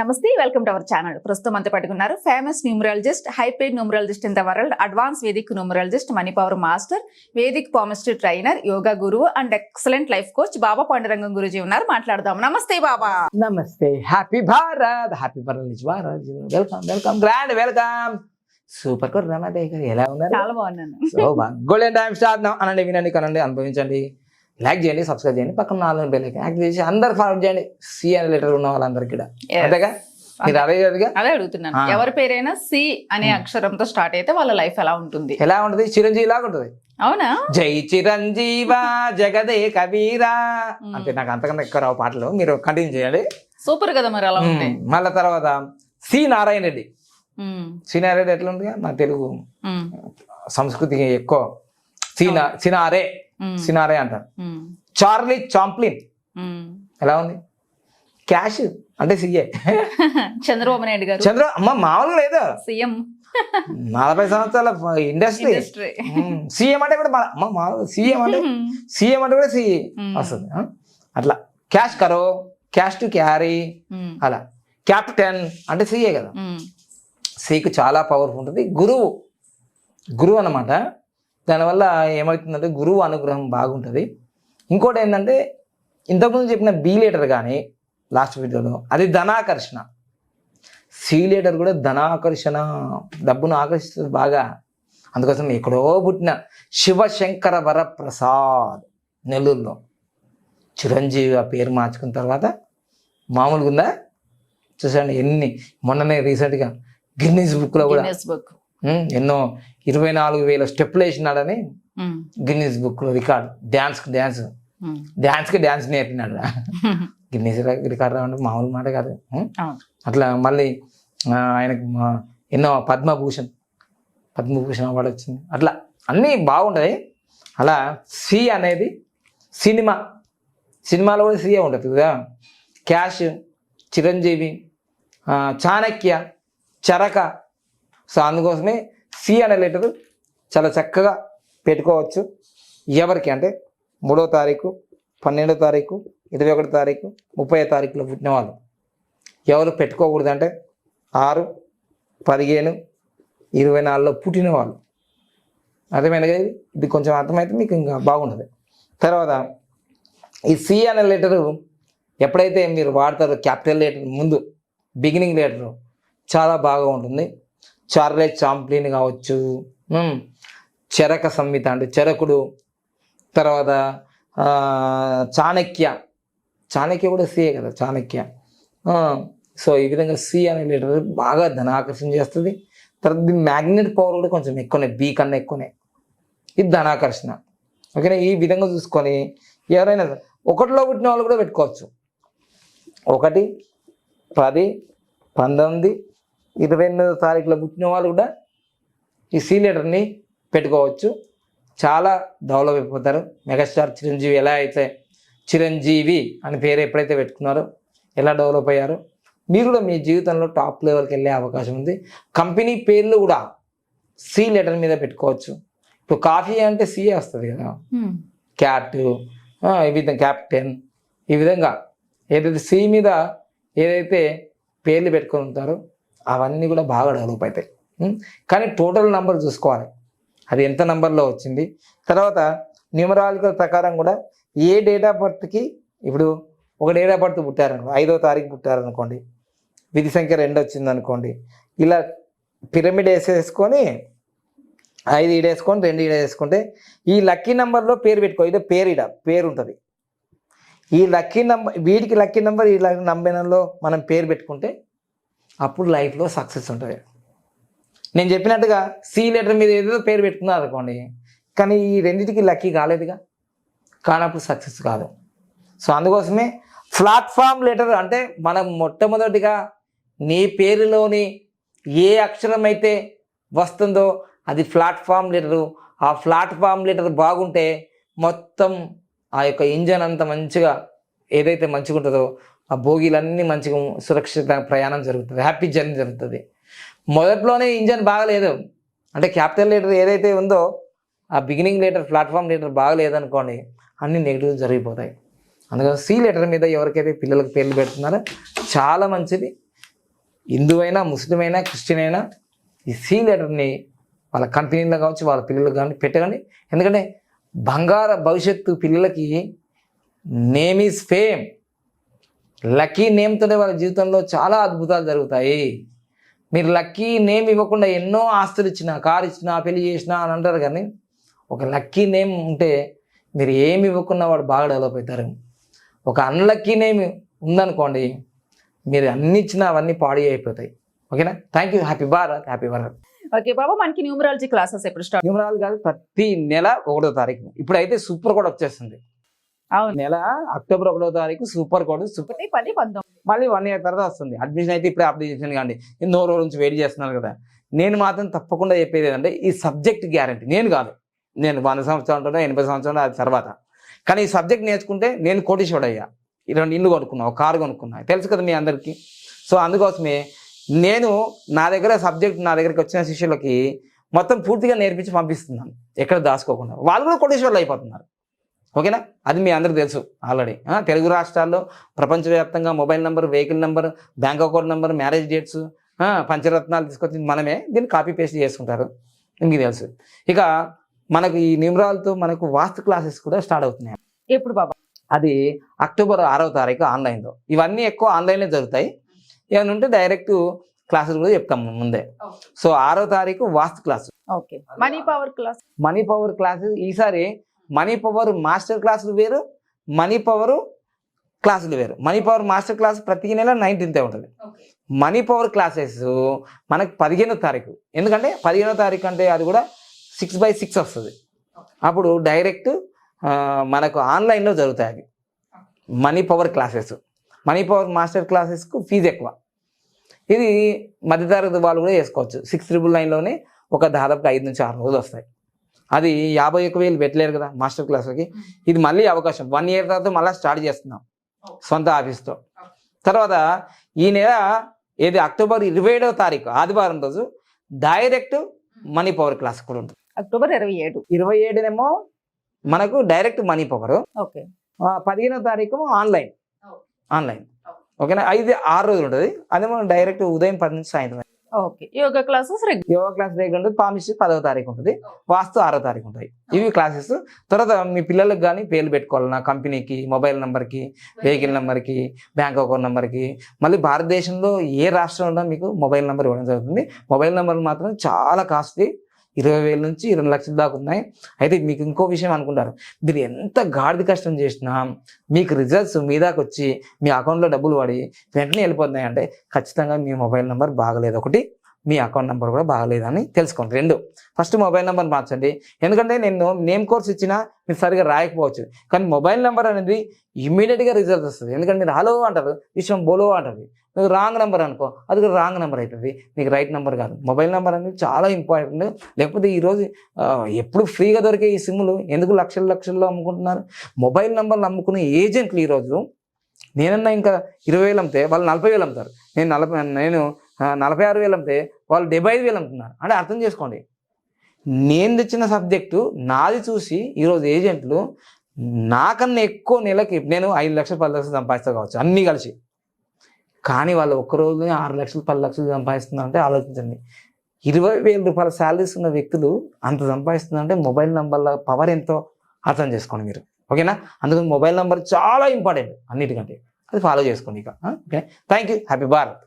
నమస్తే welcome to our channel. ప్రస్తుతం అంతా పట్టుకున్నారు famous numerologist high paid numerologist in the world advance Vedic numerologist money power master Vedic palmistry trainer yoga గురువు and excellent life coach Baba Pandurangam Guruji ఉన్నారు. మాట్లాడదాం. నమస్తే బాబా. నమస్తే. Happy Bharat happy Bharat Bharat welcome welcome grand welcome super core రమాదే గారు ఎలా ఉన్నారు చాలా బాగున్నాను. గోల్డెన్ టైం స్టార్ట్ అనండి వినండి కనండి అనుభవించండి. లైక్ చేయండి సబ్స్క్రైబ్ చేయండి. పక్కన నాలుగు బెల్ యాక్ట్ చేసి అందరు ఫార్వర్డ్ చేయండి. సి అనే లెటర్ ఉన్న వాళ్ళందరికీ. అంతేగా? అదే అడుగుతున్నాను. ఎవరి పేరైనా సి అనే Hmm. అక్షరంతో స్టార్ట్ అయితే వాళ్ళ లైఫ్ ఎలా ఉంటుంది? ఎలా ఉంటుంది? చిరంజీవి లాగా ఉంటుంది. అవునా? జై చిరంజీవ జగదే కబీరా. Hmm. అంటే నాకు అంతకన్నా ఎక్కువ రావు పాటలు. మీరు కంటిన్యూ చేయండి సూపర్ కదా మరి అలా Hmm. మళ్ళా తర్వాత సి నారాయణ రెడ్డి. సి నారాయణ రెడ్డి ఎట్లా ఉంటుందిగా? నా తెలుగు. సంస్కృతికి ఎక్కువ. సినా సినారే. సినారే అంటారు. Hmm. Charlie Chaplin. Hmm. ఎలా ఉంది? క్యాష్ అంటే సిఏ. చంద్రబాబు నాయుడు గారు. చంద్ర అమ్మ మామూలుగా లేదు? సీఎం. నలభై సంవత్సరాల ఇండస్ట్రీ. సీఎం అంటే కూడా అమ్మ మామూలుగా సీఎం అంటే సీఎం అంటే కూడా సిఏ Hmm. వస్తుంది? అట్లా. క్యాష్ కరో క్యాష్ టు క్యారీ అలా. క్యాప్టెన్ అంటే సిఏ కదా. సీకు చాలా పవర్ఫుల్ ఉంటుంది. గురువు. గురువు అన్నమాట. దానివల్ల ఏమవుతుందంటే గురువు అనుగ్రహం బాగుంటుంది. ఇంకోటి ఏంటంటే ఇంతకుముందు చెప్పిన బి లీటర్ కానీ లాస్ట్ వీడియోలో అది ధనాకర్షణ. సి లీటర్ కూడా ధనాకర్షణ. డబ్బును ఆకర్షిస్తుంది బాగా. అందుకోసం ఎక్కడో పుట్టిన శివశంకర వరప్రసాద్ నెల్లూరులో. చిరంజీవి ఆ పేరు మార్చుకున్న తర్వాత మామూలుగా ఉందా చూసండి ఎన్ని మొన్ననే రీసెంట్గా గిన్నీస్ బుక్లో కూడా. బుక్ ఎన్నో ఇరవై నాలుగు వేల స్టెప్పులు వేసినాడని గిన్నీస్ బుక్లో రికార్డ్. డ్యాన్స్కి డ్యాన్స్ డ్యాన్స్కి డ్యాన్స్ నేర్పినాడు గిన్నీస్ రికార్డ్ రావడం మామూలు మాట కాదు. అట్లా మళ్ళీ ఆయనకు ఎన్నో పద్మభూషణ్. పద్మభూషణ్ అవార్డు వచ్చింది. అట్లా అన్నీ బాగుంటాయి. అలా సి అనేది సినిమా. సినిమాలో కూడా సిఏ ఉంటుంది కదా. క్యాష్ చిరంజీవి చాణక్య చరక సో అందుకోసమే సి అనే లెటర్ చాలా చక్కగా పెట్టుకోవచ్చు. ఎవరికి? అంటే మూడో తారీఖు పన్నెండో తారీఖు ఇరవై ఒకటో తారీఖు ముప్పై తారీఖులో పుట్టిన వాళ్ళు. ఎవరు పెట్టుకోకూడదు అంటే ఆరు పదిహేను ఇరవై నాలుగులో పుట్టిన వాళ్ళు. అర్థమైంది? కదా ఇది? ఇది కొంచెం అర్థమైతే మీకు ఇంకా బాగుంటుంది. తర్వాత ఈ సి అనే లెటరు ఎప్పుడైతే మీరు వాడతారో క్యాపిటల్ లెటర్ ముందు బిగినింగ్ లెటరు చాలా బాగా ఉంటుంది. చార్లే చాంప్లిన్ కావచ్చు చరక సంహిత అంటే చరకుడు తర్వాత చాణక్య. చాణక్య కూడా సిఏ కదా చాణక్య. సో ఈ విధంగా సి అనే లీటర్ బాగా ధనాకర్షణ చేస్తుంది. తర్వాత దీని మ్యాగ్నెట్ పవర్ కూడా కొంచెం ఎక్కువనే బీ కన్నా ఎక్కువనే. ఇది ధనాకర్షణ ఓకేనా? ఈ విధంగా చూసుకొని ఎవరైనా ఒకటిలో పుట్టిన వాళ్ళు కూడా పెట్టుకోవచ్చు. ఒకటి పది పంతొమ్మిది ఇరవై ఎనిమిదో తారీఖులో పుట్టిన వాళ్ళు కూడా ఈ సీ లెటర్ని పెట్టుకోవచ్చు. చాలా డెవలప్ అయిపోతారు మెగాస్టార్ చిరంజీవి ఎలా అయితే చిరంజీవి అని పేరు ఎప్పుడైతే పెట్టుకున్నారో ఎలా డెవలప్ అయ్యారో మీరు కూడా మీ జీవితంలో టాప్ లెవెల్కి వెళ్ళే అవకాశం ఉంది. కంపెనీ పేర్లు కూడా సి లెటర్ మీద పెట్టుకోవచ్చు. ఇప్పుడు కాఫీ అంటే సిఏ వస్తుంది కదా. క్యాట్ ఈ విధంగా క్యాప్టెన్ ఈ విధంగా ఏదైతే సి మీద ఏదైతే పేర్లు పెట్టుకొని ఉంటారో అవన్నీ కూడా బాగా డెవలప్ అవుతాయి. కానీ టోటల్ నెంబర్ చూసుకోవాలి. అది ఎంత నెంబర్లో వచ్చింది? తర్వాత న్యూమరాలికల్ ప్రకారం కూడా ఏ డేట్ ఆఫ్ బర్త్కి ఇప్పుడు ఒక డేట్ ఆఫ్ బర్త్ పుట్టారనుకో ఐదో తారీఖు పుట్టారనుకోండి విధి సంఖ్య రెండు వచ్చింది అనుకోండి ఇలా పిరమిడ్ వేసేసుకొని ఐదు ఈడ వేసుకొని రెండు ఈడ వేసుకుంటే ఈ లక్కీ నెంబర్లో పేరు పెట్టుకో ఇదే పేరు ఇడ పేరు ఉంటుంది. ఈ లక్కీ నెంబర్ వీడికి లక్కీ నెంబర్ ఈ నంబర్లో మనం పేరు పెట్టుకుంటే అప్పుడు లైఫ్లో సక్సెస్ ఉంటుంది. నేను చెప్పినట్టుగా సి లెటర్ మీద ఏదో పేరు పెట్టుకున్నారు అనుకోండి కానీ ఈ రెండింటికి లక్కీ కాలేదుగా? కానప్పుడు సక్సెస్ కాదు. సో అందుకోసమే ప్లాట్ఫామ్ లెటర్ అంటే మనం మొట్టమొదటిగా నీ పేరులోని ఏ అక్షరం అయితే వస్తుందో అది ప్లాట్ఫామ్ లెటరు. ఆ ప్లాట్ఫామ్ లెటర్ బాగుంటే మొత్తం ఆ యొక్క ఇంజన్ అంత మంచిగా ఏదైతే మంచిగా ఉంటుందో ఆ భోగిలన్నీ మంచిగా సురక్షిత ప్రయాణం జరుగుతుంది హ్యాపీ జర్నీ జరుగుతుంది. మొదట్లోనే ఇంజన్ బాగలేదు. అంటే క్యాపిటల్ లీటర్ ఏదైతే ఉందో ఆ బిగినింగ్ లీటర్ ప్లాట్ఫామ్ లీటర్ బాగలేదనుకోండి అన్ని నెగిటివ్ జరిగిపోతాయి. అందుకని సి లెటర్ మీద ఎవరికైతే పిల్లలకు పేర్లు పెడుతున్నారో చాలా మంచిది. హిందువైనా ముస్లిం అయినా క్రిస్టియన్ అయినా ఈ సి లెటర్ని వాళ్ళ కంపెనీలో కావచ్చు వాళ్ళ పిల్లలకు కానీ పెట్టకండి. ఎందుకంటే బంగార భవిష్యత్తు పిల్లలకి నేమ్ ఈజ్ ఫేమ్. లక్కీ నేమ్తోనే వాళ్ళ జీవితంలో చాలా అద్భుతాలు జరుగుతాయి. మీరు లక్కీ నేమ్ ఇవ్వకుండా ఎన్నో ఆస్తులు ఇచ్చినా కారు ఇచ్చినా పెళ్ళి చేసినా అని అంటారు కానీ ఒక లక్కీ నేమ్ ఉంటే మీరు ఏమి ఇవ్వకున్నా వాడు బాగా డెవలప్ అవుతారు. ఒక అన్లక్కీ నేమ్ ఉందనుకోండి మీరు అన్ని ఇచ్చినా అవన్నీ పాడి అయిపోతాయి. ఓకేనా? Thank you. Happy Bharat. Happy Bharat okay Baba మనకి న్యూమరాలజీ క్లాసెస్ ఎప్పుడు స్టార్ట్ న్యూమరాలు కాదు ప్రతి నెల ఒకటో తారీఖు. ఇప్పుడైతే సూపర్ కోడ్ వచ్చేస్తుంది. నెల అక్టోబర్ ఒకటో తారీఖు సూపర్ కోడ్ సూపర్ మళ్ళీ వన్ ఇయర్ తర్వాత వస్తుంది. అడ్మిషన్ అయితే ఇప్పుడే అప్లై చేసాను కానీ ఎన్నో రోజుల నుంచి వెయిట్ చేస్తున్నారు కదా. నేను మాత్రం తప్పకుండా చెప్పేది ఏంటంటే ఈ సబ్జెక్ట్ గ్యారంటీ నేను కాదు. నేను వంద సంవత్సరాలు ఉంటున్నా ఎనభై సంవత్సరాలు అది తర్వాత. కానీ ఈ సబ్జెక్ట్ నేర్చుకుంటే నేను కోటీశ్వరుడు అయ్యా రెండు ఇల్లు కొనుక్కున్నా ఒక కారు కొనుక్కున్నా. తెలుసు కదా మీ అందరికీ. సో అందుకోసమే నేను నా దగ్గర సబ్జెక్ట్ నా దగ్గరికి వచ్చిన శిష్యులకి మొత్తం పూర్తిగా నేర్పించి పంపిస్తున్నాను. ఎక్కడ దాచుకోకుండా. వాళ్ళు కూడా కోటీశ్వరులు అయిపోతున్నారు. ఓకేనా? అది మీ అందరికి తెలుసు ఆల్రెడీ తెలుగు రాష్ట్రాల్లో ప్రపంచవ్యాప్తంగా mobile number vehicle number bank account number marriage dates పంచరత్నాలు తీసుకొచ్చి మనమే దీన్ని కాపీ పేస్ట్ చేసుకుంటారు. మీకు తెలుసు. ఇక మనకు ఈ నిమ్రాలతో మనకు వాస్తు క్లాసెస్ కూడా స్టార్ట్ అవుతున్నాయి. ఎప్పుడు బాబా? అది అక్టోబర్ ఆరవ తారీఖు ఆన్లైన్లో. ఇవన్నీ ఎక్కువ ఆన్లైన్లో జరుగుతాయి. ఏమైనా ఉంటే డైరెక్ట్ క్లాసులు కూడా చెప్తాము ముందే. సో ఆరో తారీఖు vastu class okay. Money power class money power classes ఈసారి మనీ పవర్ మాస్టర్ క్లాసులు వేరు మనీ పవర్ క్లాసులు వేరు. మనీ పవర్ మాస్టర్ క్లాస్ ప్రతి నెల నైన్టీన్తే ఉంటుంది. మనీ పవర్ క్లాసెస్ మనకు పదిహేనో తారీఖు. ఎందుకంటే పదిహేనో తారీఖు అంటే అది కూడా సిక్స్ బై సిక్స్ వస్తుంది. అప్పుడు డైరెక్ట్ మనకు ఆన్లైన్లో జరుగుతాయి అవి. Money power classes. Money power master క్లాసెస్కు fee ఎక్కువ. ఇది మధ్యతరగతి వాళ్ళు కూడా చేసుకోవచ్చు. సిక్స్ ట్రిపుల్ నైన్లోనే ఒక దాదాపుగా ఐదు నుంచి ఆరు రోజులు వస్తాయి. అది యాభై ఒక్క వేలు పెట్టలేరు కదా మాస్టర్ క్లాస్కి ఇది మళ్ళీ అవకాశం. వన్ ఇయర్ తర్వాత మళ్ళీ స్టార్ట్ చేస్తున్నాం. సొంత ఆఫీస్తో తర్వాత ఈ నెల ఏది అక్టోబర్ ఇరవై ఏడవ తారీఖు ఆదివారం రోజు డైరెక్ట్ మనీ పవర్ క్లాస్ కూడా ఉంటుంది. అక్టోబర్ ఇరవై ఏడు. ఇరవై ఏడునేమో మనకు డైరెక్ట్ మనీ పవర్. ఓకే. పదిహేనో తారీఖు ఆన్లైన్. ఆన్లైన్. ఓకేనా? ఐదు ఆరు రోజులు ఉంటుంది. అదేమో డైరెక్ట్ ఉదయం పది నుంచి సాయంత్రం. Okay. Yoga classes regular yoga class రేపు ఉంటుంది. పామిస్ట్రీ పదవ తారీఖు ఉంటుంది. వాస్తు ఆరో తారీఖు ఉంటాయి. ఇవి క్లాసెస్ తర్వాత మీ పిల్లలకు కానీ పేర్లు పెట్టుకోవాలన్నా కంపెనీకి మొబైల్ నెంబర్కి వెహికల్ నెంబర్కి బ్యాంక్ అకౌంట్ నెంబర్కి. మళ్ళీ భారతదేశంలో ఏ రాష్ట్రంలో మీకు మొబైల్ నెంబర్ ఇవ్వడం జరుగుతుంది? మొబైల్ నెంబర్ మాత్రం చాలా కాస్ట్లీ. ఇరవై వేల నుంచి ఇరవై లక్షల దాకా ఉన్నాయి. అయితే మీకు ఇంకో విషయం అనుకుంటారు. మీరు ఎంత గాడిద కష్టం చేసినా మీకు రిజల్ట్స్ మీ దాకా వచ్చి మీ అకౌంట్లో డబ్బులు పడి వెంటనే వెళ్ళిపోతున్నాయి అంటే ఖచ్చితంగా మీ మొబైల్ నెంబర్ బాగలేదు. ఒకటి మీ అకౌంట్ నెంబర్ కూడా బాగలేదని తెలుసుకోండి. రెండు ఫస్ట్ మొబైల్ నెంబర్ మార్చండి. ఎందుకంటే నేను నేమ్ కోర్స్ ఇచ్చినా మీరు సరిగా రాయకపోవచ్చు. కానీ మొబైల్ నెంబర్ అనేది ఇమ్మీడియట్గా రిజల్ట్ వస్తుంది. ఎందుకంటే మీరు హలో అంటారు విషయం బోలో అంటారు నువ్వు రాంగ్ నెంబర్ అనుకో అది కూడా రాంగ్ నెంబర్ అవుతుంది నీకు రైట్ నెంబర్ కాదు. మొబైల్ నెంబర్ అనేది చాలా ఇంపార్టెంట్ లేకపోతే ఈరోజు ఎప్పుడు ఫ్రీగా దొరికే ఈ సిమ్లు ఎందుకు లక్షల లక్షల్లో అమ్ముకుంటున్నారు? మొబైల్ నెంబర్లు అమ్ముకునే ఏజెంట్లు ఈరోజు నేనన్నా ఇంకా ఇరవై వేలు అమ్మితే వాళ్ళు నలభై వేలు అమ్ముతారు. నేను నలభై నేను నలభై ఆరు వేలు అమ్మితే వాళ్ళు డెబ్బై ఐదు వేలు అమ్ముతున్నారు అంటే అర్థం చేసుకోండి. నేను తెచ్చిన సబ్జెక్టు నాది చూసి ఈరోజు ఏజెంట్లు నాకన్నా ఎక్కువ నెలకి నేను ఐదు లక్షలు పది లక్షలు సంపాదిస్తా కావచ్చు అన్నీ కలిసి. కానీ వాళ్ళు ఒక్కరోజునే ఆరు లక్షలు పది లక్షలు సంపాదిస్తున్నారంటే ఆలోచించండి. ఇరవై వేల రూపాయల శాలరీస్ ఉన్న వ్యక్తులు అంత సంపాదిస్తున్నారంటే మొబైల్ నంబర్ల పవర్ ఎంతో అర్థం చేసుకోండి మీరు. ఓకేనా? అందుకని మొబైల్ నెంబర్ చాలా ఇంపార్టెంట్ అన్నిటికంటే. అది ఫాలో చేసుకోండి ఇక. Okay thank you happy Bharat.